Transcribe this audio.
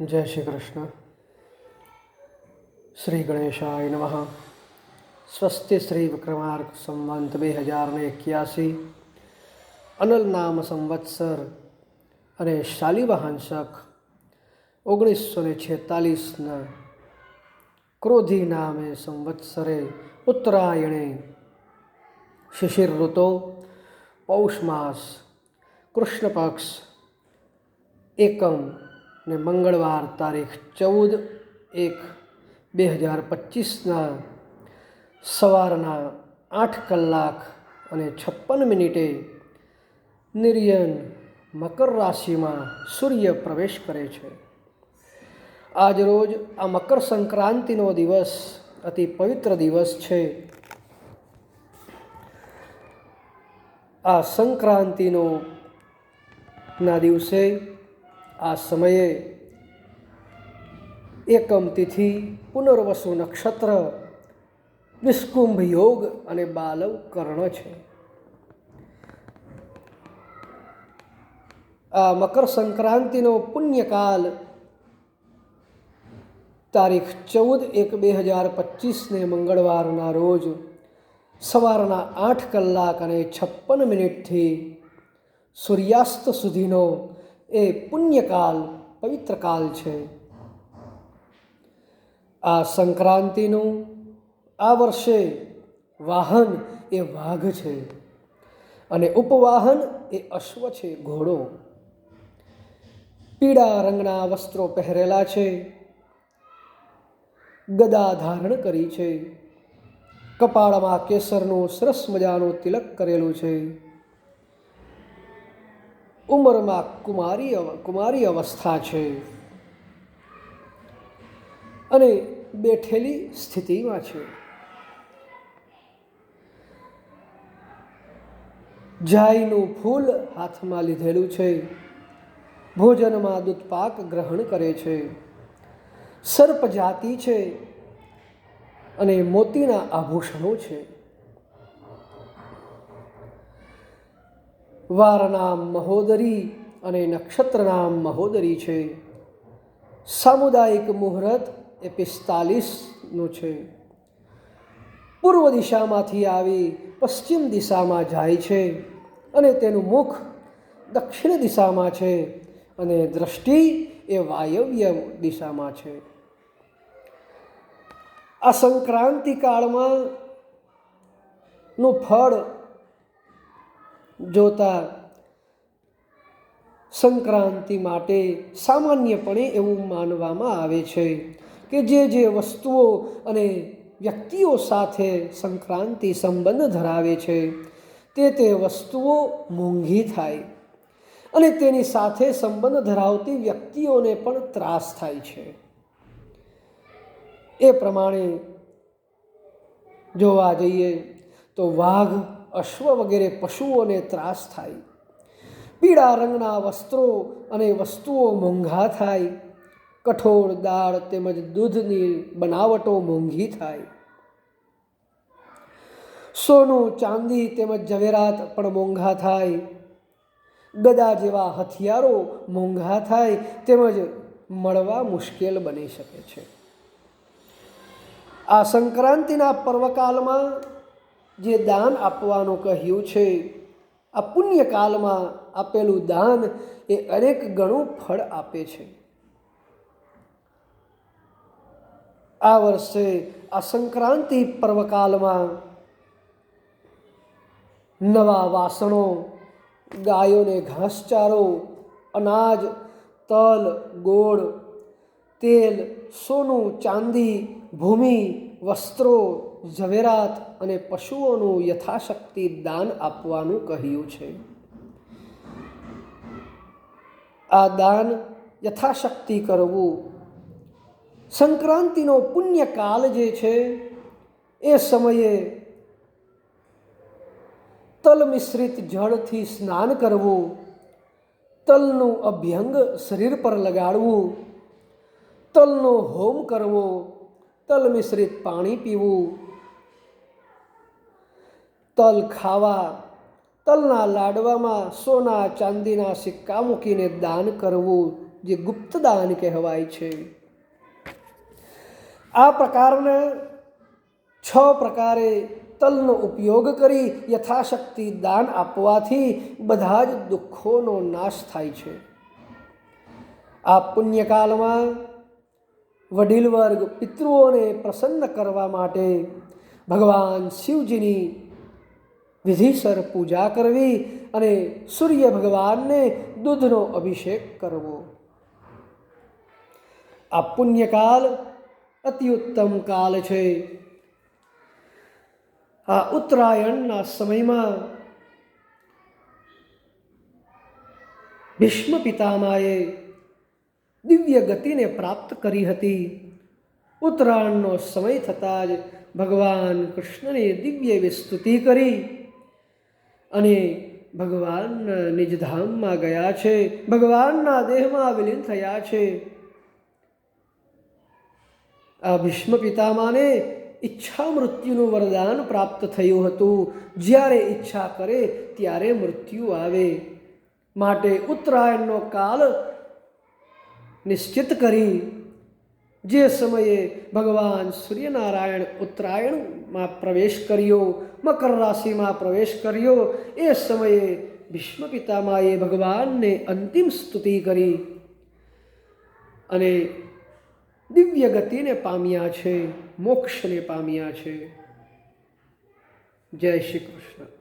જય શ્રી કૃષ્ણ. શ્રી ગણેશાય નમઃ. સ્વસ્તિ શ્રી વિક્રમાર્ક સંવંત બે હજાર ને એક્યાસી. અનલ નામ સંવત્સર અને શાલિવાહંશક ઓગણીસો ને છેતાલીસના ક્રોધી નામે સંવત્સરે ઉત્તરાયણે શિશિર ઋતો પૌષ માસ કૃષ્ણ પક્ષ એકમ ને મંગળવાર તારીખ ચૌદ એક બે હજાર પચીસના સવારના આઠ કલાક અને છપ્પન મિનિટે નિર્યન મકર રાશિમાં સૂર્ય પ્રવેશ કરે છે. આજરોજ આ મકર સંક્રાંતિનો દિવસ અતિ પવિત્ર દિવસ છે. આ સંક્રાંતિનો ના દિવસે આ સમયે એકમ તિથિ, પુનર્વસુ નક્ષત્ર વિસ્કુંભ યોગ અને બાલવ કર્ણ છે. આ મકર સંક્રાંતિનો પુણ્યકાલ તારીખ ચૌદ એક બે હજાર પચીસને મંગળવારના રોજ સવારના આઠ કલાક અને છપ્પન મિનિટથી સૂર્યાસ્ત સુધીનો એ પુણ્યકાલ પવિત્ર કાલ છે. આ સંક્રાંતિનું આ વર્ષે વાહન એ વાઘ છે અને ઉપવાહન એ અશ્વ છે, ઘોડો. પીળા રંગના વસ્ત્રો પહેરેલા છે, ગદા ધારણ કરી છે, કપાળમાં કેસરનું સરસ મજાનું તિલક કરેલું છે. ઉંમરમાં કુમારી કુમારી અવસ્થા છે. અને બેઠેલી સ્થિતિમાં છે. જાયનું ફૂલ હાથમાં લીધેલું છે. ભોજનમાં દૂધપાક ગ્રહણ કરે છે. સર્પ જાતિ છે. અને મોતીના આભૂષણો છે. વારનામ મહોદરી અને નક્ષત્રનામ મહોદરી છે. સામુદાયિક મુહૂર્ત એ પિસ્તાલીસનું છે. પૂર્વ દિશામાંથી આવી પશ્ચિમ દિશામાં જાય છે અને તેનું મુખ દક્ષિણ દિશામાં છે અને દ્રષ્ટિ એ વાયવ્ય દિશામાં છે. આ સંક્રાંતિ કાળમાં નું ફળ જોતા સંક્રાંતિ માટે સામાન્યપણે એવું માનવામાં આવે છે કે જે જે વસ્તુઓ અને વ્યક્તિઓ સાથે સંક્રાંતિ સંબંધ ધરાવે છે, તે તે વસ્તુઓ મોંઘી થાય અને તેની સાથે સંબંધ ધરાવતી વ્યક્તિઓને પણ ત્રાસ થાય છે. એ પ્રમાણે જોવા જઈએ તો વાઘ અશ્વ વગેરે પશુઓને ત્રાસ થાય. પીળા રંગના વસ્ત્રો અને વસ્તુઓ મોંઘા થાય. કઠોળ, દાળ તેમજ દૂધની બનાવટો મોંઘી થાય. સોનું, ચાંદી તેમજ ઝવેરાત પણ મોંઘા થાય. ગદા જેવા હથિયારો મોંઘા થાય તેમજ મળવા મુશ્કેલ બની શકે છે. આ સંક્રાંતિના પર્વકાલમાં જે દાન આપવાનું કહ્યું છે, આ પુણ્યકાલમાં આપેલું દાન એ અનેક ગણું ફળ આપે છે. આ વર્ષે, આ સંક્રાંતિ પર્વકાલમાં નવા વાસણો, ગાયોને ઘાસચારો, અનાજ, તલ, ગોળ, તેલ, સોનું, ચાંદી, ભૂમિ, વસ્ત્રો ઝવેરાત અને પશુઓનું યથાશક્તિ દાન આપવાનું કહ્યું છે. આ દાન યથાશક્તિ કરવું સંક્રાંતિનો પુણ્યકાલ જે છે, એ સમયે તલ મિશ્રિત જળથી સ્નાન કરવું, તલનું અભ્યંગ શરીર પર લગાડવું, તલનો હોમ કરવો, તલ મિશ્રિત પાણી પીવું તલ ખાવા, તલના લાડવામાં સોના ચાંદીના સિક્કા મૂકીને દાન કરવું જે ગુપ્તદાન કહેવાય છે. આ પ્રકારના છ પ્રકારે તલનો ઉપયોગ કરી યથાશક્તિ દાન આપવાથી બધા જ દુઃખોનો નાશ થાય છે. આ પુણ્યકાલમાં વડીલ વર્ગ પિતૃઓને પ્રસન્ન કરવા માટે ભગવાન શિવજીની વિધિસર પૂજા કરવી અને સૂર્ય ભગવાનને દૂધનો અભિષેક કરવો. આ પુણ્યકાલ અતિ ઉત્તમ કાલ છે. આ ઉત્તરાયણના સમયમાં ભીષ્મ પિતામાએ દિવ્ય ગતિને પ્રાપ્ત કરી હતી. ઉત્તરાયણનો સમય થતાં જ ભગવાન કૃષ્ણને દિવ્ય વિસ્તુતિ કરી. અને ભગવાનના નિજધામમાં ગયા છે. ભગવાનના દેહમાં વિલીન થયા છે. આ ભીષ્મ પિતામાને ઈચ્છા મૃત્યુનું વરદાન પ્રાપ્ત થયું હતું. જ્યારે ઈચ્છા કરે ત્યારે મૃત્યુ આવે. માટે ઉત્તરાયણનો કાલ નિશ્ચિત કરી જે સમયે ભગવાન સૂર્યનારાયણ ઉત્તરાયણમાં પ્રવેશ કર્યો, મકર રાશિમાં પ્રવેશ કર્યો, એ સમયે ભીષ્મ પિતામાએ ભગવાનને અંતિમ સ્તુતિ કરી. અને દિવ્ય ગતિને પામ્યા છે, મોક્ષને પામ્યા છે. જય શ્રી કૃષ્ણ.